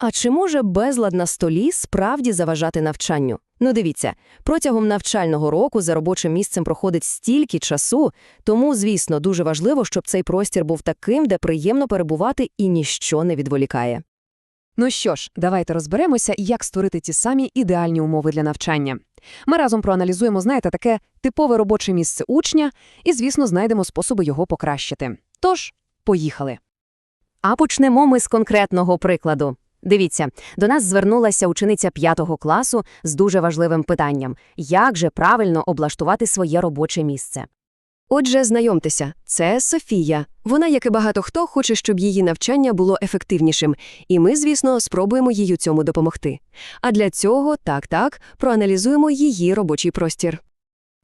А чи може безлад на столі справді заважати навчанню? Ну дивіться, протягом навчального року за робочим місцем проходить стільки часу, тому, звісно, дуже важливо, щоб цей простір був таким, де приємно перебувати і ніщо не відволікає. Ну що ж, давайте розберемося, як створити ті самі ідеальні умови для навчання. Ми разом проаналізуємо, знаєте, таке типове робоче місце учня і, звісно, знайдемо способи його покращити. Тож, поїхали. А почнемо ми з конкретного прикладу. Дивіться, до нас звернулася учениця п'ятого класу з дуже важливим питанням – як же правильно облаштувати своє робоче місце? Отже, знайомтеся, це Софія. Вона, як і багато хто, хоче, щоб її навчання було ефективнішим, і ми, звісно, спробуємо їй у цьому допомогти. А для цього, так-так, проаналізуємо її робочий простір.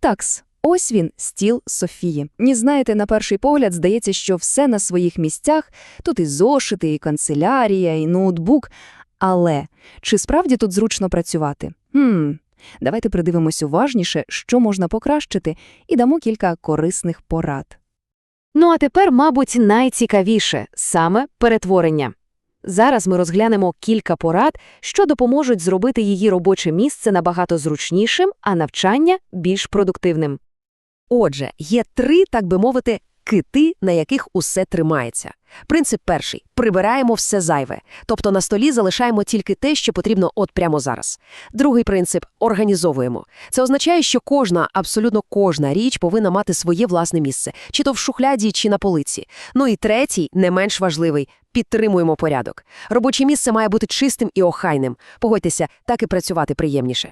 Такс, ось він, стіл Софії. Ні, знаєте, на перший погляд здається, що все на своїх місцях, тут і зошити, і канцелярія, і ноутбук. Але чи справді тут зручно працювати? Хм, давайте придивимось уважніше, що можна покращити, і дамо кілька корисних порад. Ну а тепер, мабуть, найцікавіше – саме перетворення. Зараз ми розглянемо кілька порад, що допоможуть зробити її робоче місце набагато зручнішим, а навчання – більш продуктивним. Отже, є три, так би мовити, кити, на яких усе тримається. Принцип перший – прибираємо все зайве, тобто на столі залишаємо тільки те, що потрібно от прямо зараз. Другий принцип – організовуємо. Це означає, що кожна, абсолютно кожна річ повинна мати своє власне місце, чи то в шухляді, чи на полиці. Ну і третій, не менш важливий – підтримуємо порядок. Робоче місце має бути чистим і охайним. Погодьтеся, так і працювати приємніше.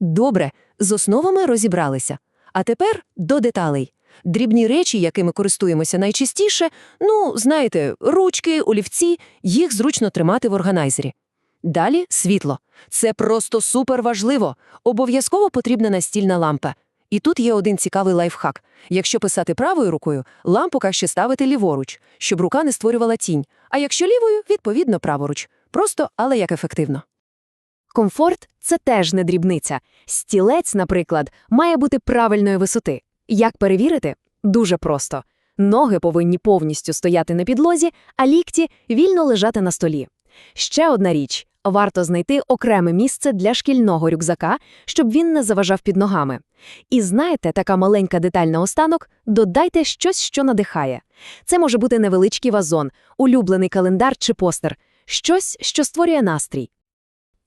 Добре, з основами розібралися. А тепер до деталей. Дрібні речі, якими користуємося найчастіше, ну, знаєте, ручки, олівці, їх зручно тримати в органайзері. Далі світло. Це просто супер важливо. Обов'язково потрібна настільна лампа. І тут є один цікавий лайфхак. Якщо писати правою рукою, лампу краще ставити ліворуч, щоб рука не створювала тінь. А якщо лівою, відповідно праворуч. Просто, але як ефективно. Комфорт – це теж не дрібниця. Стілець, наприклад, має бути правильної висоти. Як перевірити? Дуже просто. Ноги повинні повністю стояти на підлозі, а лікті вільно лежати на столі. Ще одна річ – варто знайти окреме місце для шкільного рюкзака, щоб він не заважав під ногами. І знаєте, така маленька деталь наостанок – додайте щось, що надихає. Це може бути невеличкий вазон, улюблений календар чи постер, щось, що створює настрій.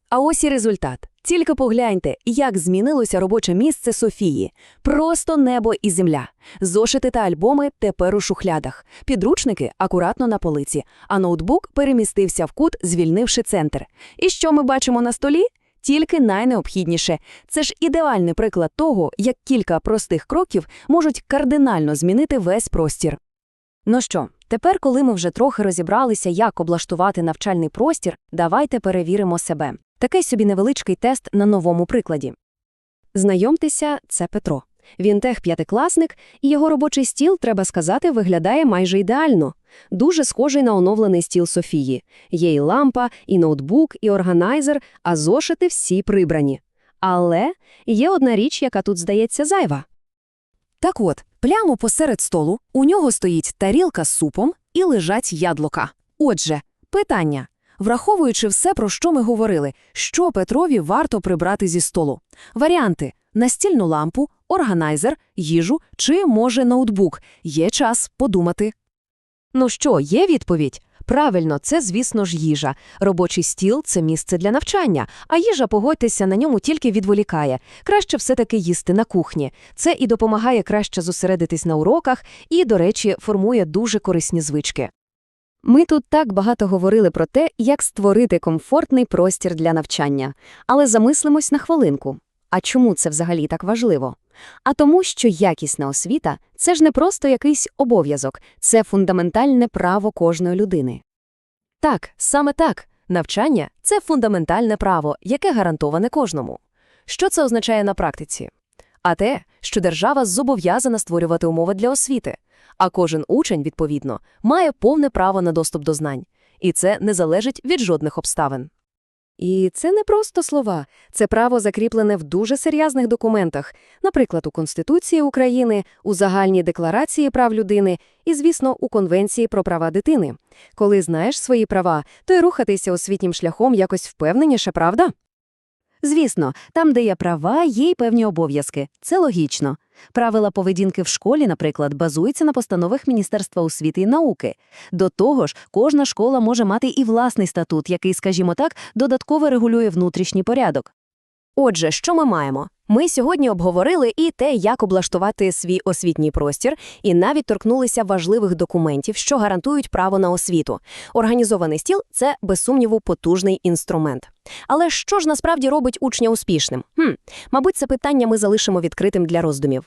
А ось і результат. Тільки погляньте, як змінилося робоче місце Софії. Просто небо і земля. Зошити та альбоми тепер у шухлядах. Підручники акуратно на полиці, а ноутбук перемістився в кут, звільнивши центр. І що ми бачимо на столі? Тільки найнеобхідніше. Це ж ідеальний приклад того, як кілька простих кроків можуть кардинально змінити весь простір. Ну що, тепер, коли ми вже трохи розібралися, як облаштувати навчальний простір, давайте перевіримо себе. Такий собі невеличкий тест на новому прикладі. Знайомтеся, це Петро. Він тех п'ятикласник, і його робочий стіл, треба сказати, виглядає майже ідеально. Дуже схожий на оновлений стіл Софії. Є і лампа, і ноутбук, і органайзер, а зошити всі прибрані. Але є одна річ, яка тут здається зайва. Так от, прямо посеред столу у нього стоїть тарілка з супом і лежать ядлука. Отже, питання. Враховуючи все, про що ми говорили, що Петрові варто прибрати зі столу? Варіанти – настільну лампу, органайзер, їжу чи, може, ноутбук. Є час подумати. Ну що, є відповідь? Правильно, це, звісно ж, їжа. Робочий стіл – це місце для навчання, а їжа, погодьтеся, на ньому тільки відволікає. Краще все-таки їсти на кухні. Це і допомагає краще зосередитись на уроках, і, до речі, формує дуже корисні звички. Ми тут так багато говорили про те, як створити комфортний простір для навчання. Але замислимось на хвилинку. А чому це взагалі так важливо? А тому, що якісна освіта – це ж не просто якийсь обов'язок, це фундаментальне право кожної людини. Так, саме так. Навчання – це фундаментальне право, яке гарантоване кожному. Що це означає на практиці? А те, що держава зобов'язана створювати умови для освіти, а кожен учень, відповідно, має повне право на доступ до знань. І це не залежить від жодних обставин. І це не просто слова, це право закріплене в дуже серйозних документах, наприклад, у Конституції України, у Загальній декларації прав людини і, звісно, у Конвенції про права дитини. Коли знаєш свої права, то й рухатися освітнім шляхом якось впевненіше, правда? Звісно, там, де є права, є й певні обов'язки. Це логічно. Правила поведінки в школі, наприклад, базуються на постановах Міністерства освіти і науки. До того ж, кожна школа може мати і власний статут, який, скажімо так, додатково регулює внутрішній порядок. Отже, що ми маємо? Ми сьогодні обговорили і те, як облаштувати свій освітній простір, і навіть торкнулися важливих документів, що гарантують право на освіту. Організований стіл – це, без сумніву, потужний інструмент. Але що ж насправді робить учня успішним? Хм, мабуть, це питання ми залишимо відкритим для роздумів.